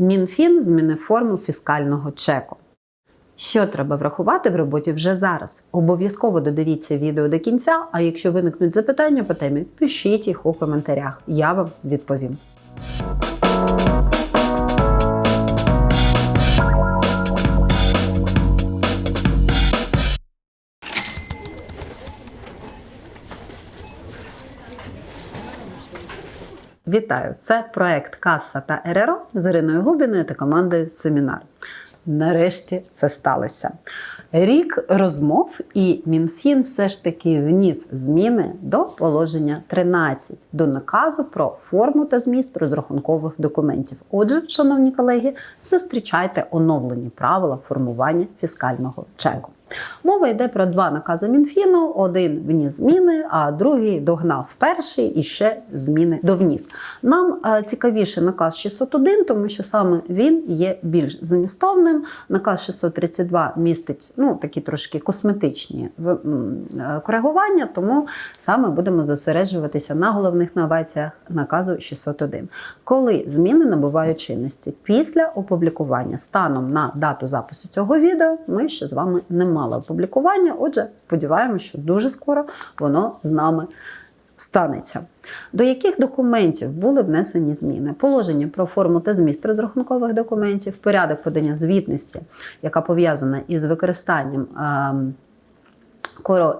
Мінфін змінив форму фіскального чеку. Що треба врахувати в роботі вже зараз? Обов'язково додивіться відео до кінця, а якщо виникнуть запитання по темі, пишіть їх у коментарях. Я вам відповім. Вітаю! Це проект Каса та РРО з Іриною Губіною та командою Семінар. Нарешті це сталося. Рік розмов, і МінФін все ж таки вніс зміни до положення 13 до наказу про форму та зміст розрахункових документів. Отже, шановні колеги, зустрічайте оновлені правила формування фіскального чеку. Мова йде про два накази Мінфіну: один вніс зміни, а другий догнав перший і ще зміни довніс. Нам е, цікавіше наказ 601, тому що саме він є більш змістовним. Наказ 632 містить ну такі трошки косметичні е, коригування, тому саме будемо зосереджуватися на головних новаціях наказу 601. Коли зміни набувають чинності після опублікування станом на дату запису цього відео, ми ще з вами не мали опублікування. Отже, сподіваємося, що дуже скоро воно з нами станеться. До яких документів були внесені зміни? Положення про форму та зміст розрахункових документів, порядок подання звітності, яка пов'язана із використанням. ем,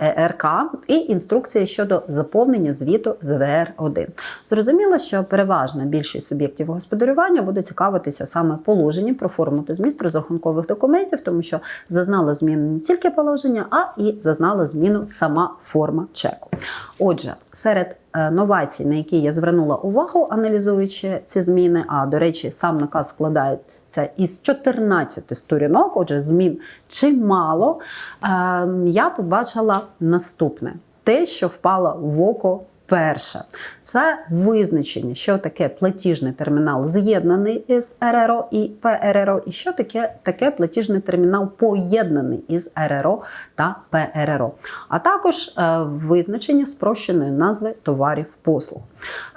ЕРК і інструкції щодо заповнення звіту звр 1 Зрозуміло, що переважна більшість суб'єктів господарювання буде цікавитися саме положенням про форму та зміст розрахункових документів, тому що зазнала зміни не тільки положення, а і зазнала зміну сама форма чеку. Отже, серед е, новацій, на які я звернула увагу, аналізуючи ці зміни, а до речі, сам наказ складається із 14 сторінок, отже, змін чимало, ем, я побачила наступне: те, що впало в око. Перше, це визначення, що таке платіжний термінал з'єднаний із РРО і ПРРО, і що таке таке платіжний термінал поєднаний із РРО та ПРРО, а також е, визначення спрощеної назви товарів послуг.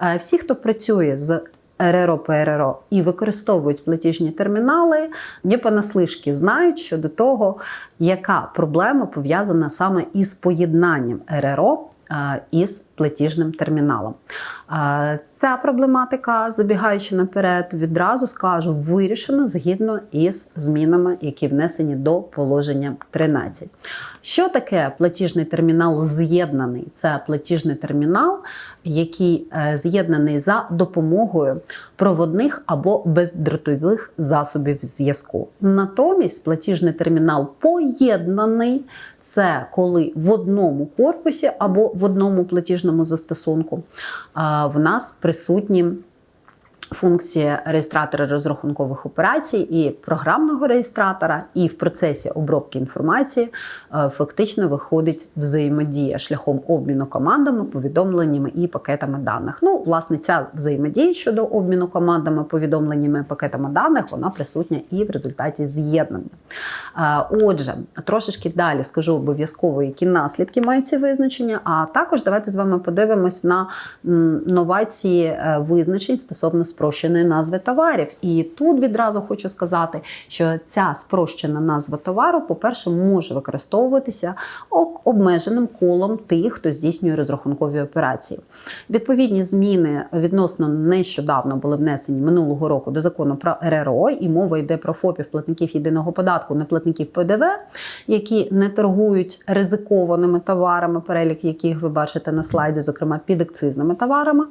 Е, всі, хто працює з РРО, ПРРО і використовують платіжні термінали, не понаслишки знають щодо того, яка проблема пов'язана саме із поєднанням РРО е, із платіжним терміналом. Ця проблематика, забігаючи наперед, відразу скажу, вирішена згідно із змінами, які внесені до положення 13. Що таке платіжний термінал з'єднаний? Це платіжний термінал, який е, з'єднаний за допомогою проводних або бездротових засобів зв'язку. Натомість платіжний термінал поєднаний це коли в одному корпусі або в одному платіжному застосунку а, в нас присутні. Функція реєстратора розрахункових операцій і програмного реєстратора, і в процесі обробки інформації е, фактично виходить взаємодія шляхом обміну командами, повідомленнями і пакетами даних. Ну, власне, ця взаємодія щодо обміну командами, повідомленнями і пакетами даних, вона присутня і в результаті з'єднання. Е, Отже, трошечки далі скажу обов'язково, які наслідки мають ці визначення. А також давайте з вами подивимось на новації е, визначень стосовно спрощеної назви товарів. І тут відразу хочу сказати, що ця спрощена назва товару, по-перше, може використовуватися обмеженим колом тих, хто здійснює розрахункові операції. Відповідні зміни відносно нещодавно були внесені минулого року до закону про РРО, і мова йде про ФОПів платників єдиного податку, не платників ПДВ, які не торгують ризикованими товарами, перелік яких ви бачите на слайді, зокрема підакцизними товарами.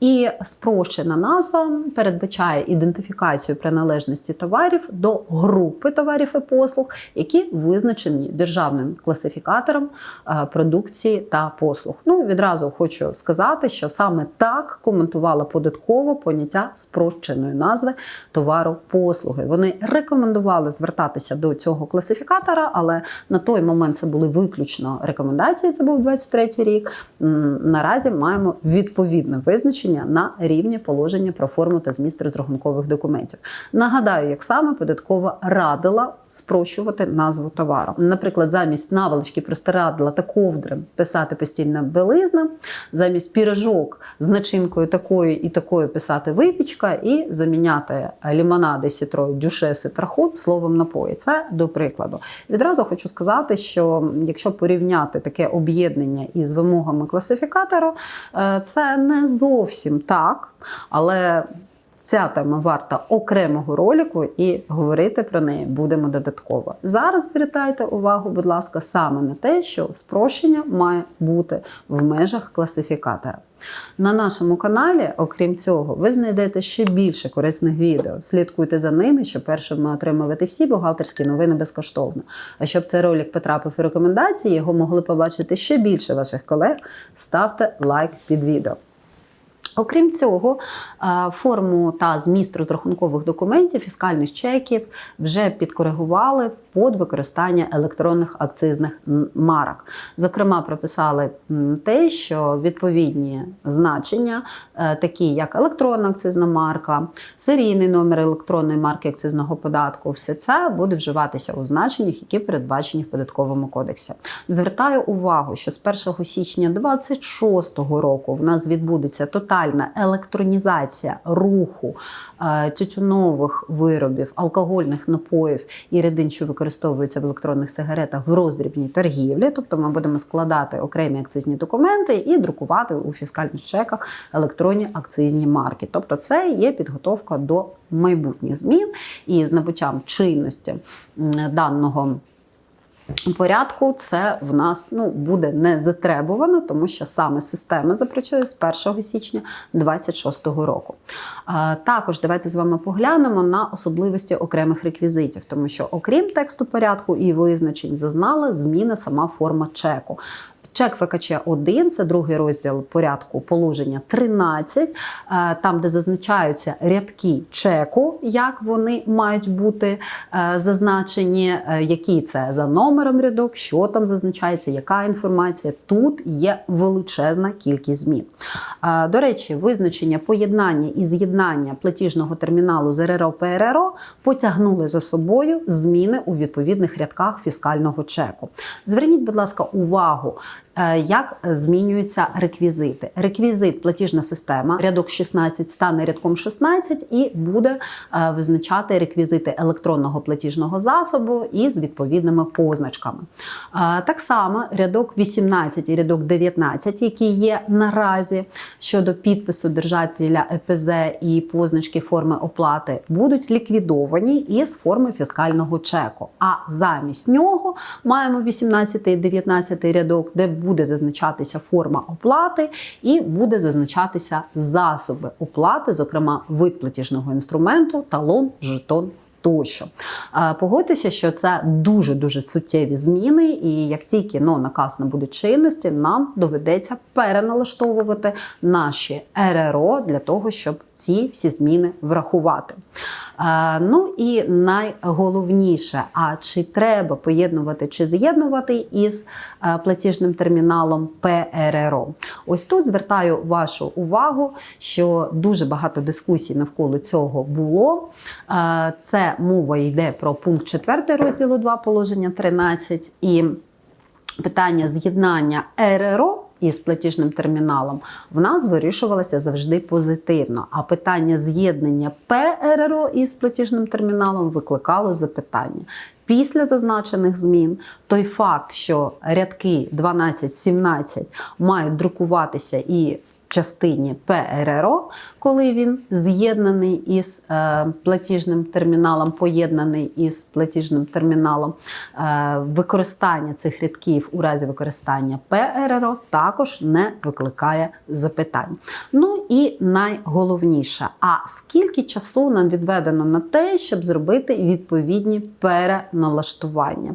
І спрощена назва передбачає ідентифікацію приналежності товарів до групи товарів і послуг, які визначені державним класифікатором е, продукції та послуг. Ну відразу хочу сказати, що саме так коментувала податково поняття спрощеної назви товару послуги. Вони рекомендували звертатися до цього класифікатора, але на той момент це були виключно рекомендації. Це був 23 рік. Наразі маємо відповідне визначення на рівні положення про про форму та зміст розрахункових документів. Нагадаю, як саме податкова радила спрощувати назву товару. Наприклад, замість наволочки простирадла та ковдри писати постільна білизна, замість пірожок з начинкою такою і такою писати випічка, і заміняти лімонади, сітро, дюшеси, трахун словом напої. Це до прикладу. Відразу хочу сказати, що якщо порівняти таке об'єднання із вимогами класифікатора, е, це не зовсім так, але. Ця тема варта окремого ролику, і говорити про неї будемо додатково. Зараз звертайте увагу, будь ласка, саме на те, що спрощення має бути в межах класифікатора. На нашому каналі, окрім цього, ви знайдете ще більше корисних відео. Слідкуйте за ними, щоб першими отримувати всі бухгалтерські новини безкоштовно. А щоб цей ролик потрапив у рекомендації, його могли побачити ще більше ваших колег. Ставте лайк під відео. Окрім цього, е, форму та зміст розрахункових документів, фіскальних чеків вже підкоригували під використання електронних акцизних марок. Зокрема, прописали те, що відповідні значення, е, такі як електронна акцизна марка, серійний номер електронної марки акцизного податку, все це буде вживатися у значеннях, які передбачені в податковому кодексі. Звертаю увагу, що з 1 січня 2026 року в нас відбудеться тотальна електронізація руху е, тютюнових виробів, алкогольних напоїв і рідин, що використовуються в електронних сигаретах в роздрібній торгівлі. Тобто ми будемо складати окремі акцизні документи і друкувати у фіскальних чеках електронні акцизні марки. Тобто, це є підготовка до майбутніх змін і з набуттям чинності даного. Порядку це в нас ну, буде не затребувано, тому що саме системи запрацює з 1 січня 2026 року. Також давайте з вами поглянемо на особливості окремих реквізитів, тому що, окрім тексту порядку і визначень, зазнала зміна сама форма чеку. Чек ВКЧ 1 це другий розділ порядку положення 13, е, там, де зазначаються рядки чеку, як вони мають бути е, зазначені, е, який це за номером рядок, що там зазначається, яка інформація. Тут є величезна кількість змін. До речі, визначення поєднання і з'єднання платіжного терміналу з РРО ПРРО потягнули за собою зміни у відповідних рядках фіскального чеку. Зверніть, будь ласка, увагу. Е, Як змінюються реквізити? Реквізит платіжна система, рядок 16 стане рядком 16 і буде е, визначати реквізити електронного платіжного засобу із відповідними позначками. Е, Так само рядок 18 і рядок 19, які є наразі щодо підпису держателя ЕПЗ і позначки форми оплати, будуть ліквідовані із форми фіскального чеку. А замість нього маємо 18 і 19 рядок, де буде зазначатися форма оплати і буде зазначатися засоби оплати, зокрема вид платіжного інструменту, талон, жетон. Тощо погодьтеся, що це дуже дуже суттєві зміни, і як тільки ну, наказ набуде чинності, нам доведеться переналаштовувати наші РРО для того, щоб ці всі зміни врахувати. Е, Ну і найголовніше, а чи треба поєднувати чи з'єднувати із е, платіжним терміналом ПРРО? Ось тут звертаю вашу увагу, що дуже багато дискусій навколо цього було. Е, Це мова йде про пункт 4 розділу 2 положення 13 і питання з'єднання РРО із платіжним терміналом в нас вирішувалося завжди позитивно. А питання з'єднання ПРРО із платіжним терміналом викликало запитання. Після зазначених змін той факт, що рядки 12-17 мають друкуватися і в частині ПРРО, коли він з'єднаний із е, платіжним терміналом, поєднаний із платіжним терміналом, е, використання цих рядків у разі використання ПРРО також не викликає запитань. Ну і найголовніше, а скільки часу нам відведено на те, щоб зробити відповідні переналаштування?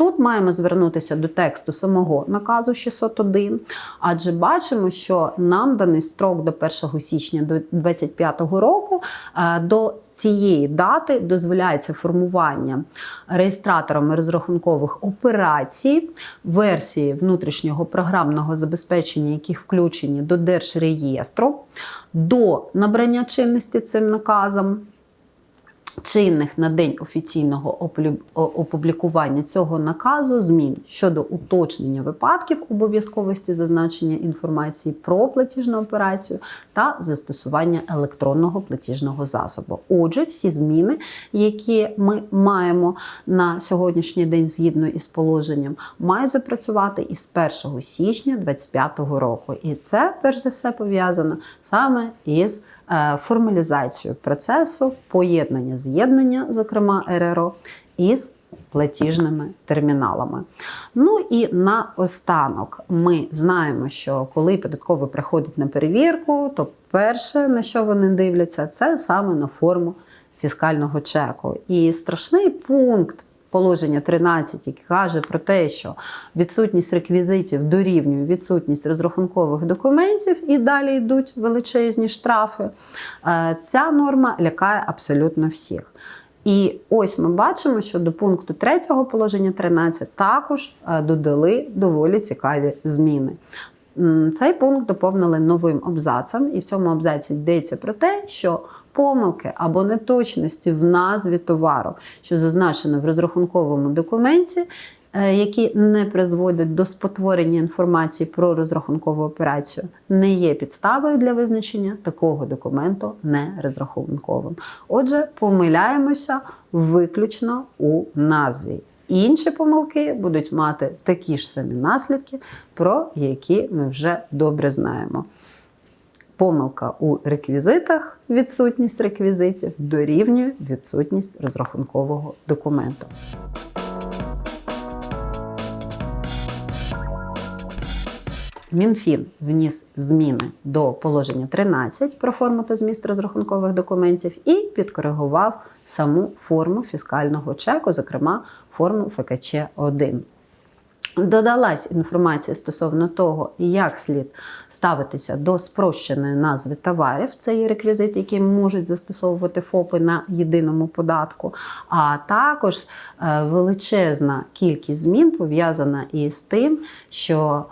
Тут маємо звернутися до тексту самого наказу 601, адже бачимо, що нам наданий строк до 1 січня 2025 року. Е, До цієї дати дозволяється формування реєстраторами розрахункових операцій, версії внутрішнього програмного забезпечення, яких включені до Держреєстру, до набрання чинності цим наказом чинних на день офіційного опублікування цього наказу змін щодо уточнення випадків обов'язковості зазначення інформації про платіжну операцію та застосування електронного платіжного засобу. Отже, всі зміни, які ми маємо на сьогоднішній день згідно із положенням, мають запрацювати із 1 січня 2025 року. І це перш за все пов'язано саме із е, формалізацією процесу поєднання з'єднання, зокрема РРО, із платіжними терміналами. Ну і наостанок ми знаємо, що коли податковий приходить на перевірку, то перше, на що вони дивляться, це саме на форму фіскального чеку. І страшний пункт. Положення 13, яке каже про те, що відсутність реквізитів дорівнює відсутність розрахункових документів, і далі йдуть величезні штрафи. Е, Ця норма лякає абсолютно всіх. І ось ми бачимо, що до пункту 3 положення 13 також е, додали доволі цікаві зміни. Цей пункт доповнили новим абзацем, і в цьому абзаці йдеться про те, що помилки або неточності в назві товару, що зазначено в розрахунковому документі, е, які не призводять до спотворення інформації про розрахункову операцію, не є підставою для визначення такого документу нерозрахунковим. Отже, помиляємося виключно у назві. Інші помилки будуть мати такі ж самі наслідки, про які ми вже добре знаємо. Помилка у реквізитах, відсутність реквізитів дорівнює відсутність розрахункового документу. Мінфін вніс зміни до положення 13 про форму та зміст розрахункових документів і підкоригував саму форму фіскального чеку, зокрема форму ФКЧ 1 Додалась інформація стосовно того, як слід ставитися до спрощеної назви товарів. Це є реквізит, який можуть застосовувати ФОПи на єдиному податку. А також е, величезна кількість змін пов'язана із тим, що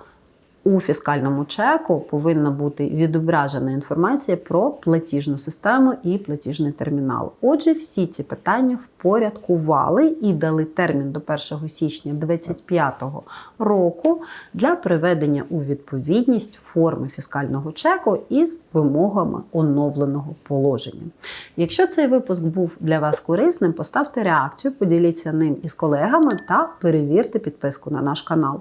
у фіскальному чеку повинна бути відображена інформація про платіжну систему і платіжний термінал. Отже, всі ці питання впорядкували і дали термін до 1 січня 2025 року для приведення у відповідність форми фіскального чеку із вимогами оновленого положення. Якщо цей випуск був для вас корисним, поставте реакцію, поділіться ним із колегами та перевірте підписку на наш канал.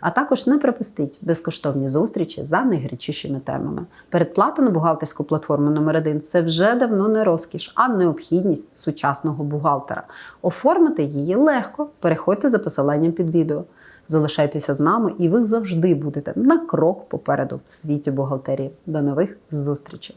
А також не пропустіть безкоштовні зустрічі за найгарячішими темами. Передплата на бухгалтерську платформу номер 1 це вже давно не розкіш, а необхідність сучасного бухгалтера. Оформити її легко. Переходьте за посиланням під відео. Залишайтеся з нами, і ви завжди будете на крок попереду в світі бухгалтерії. До нових зустрічей!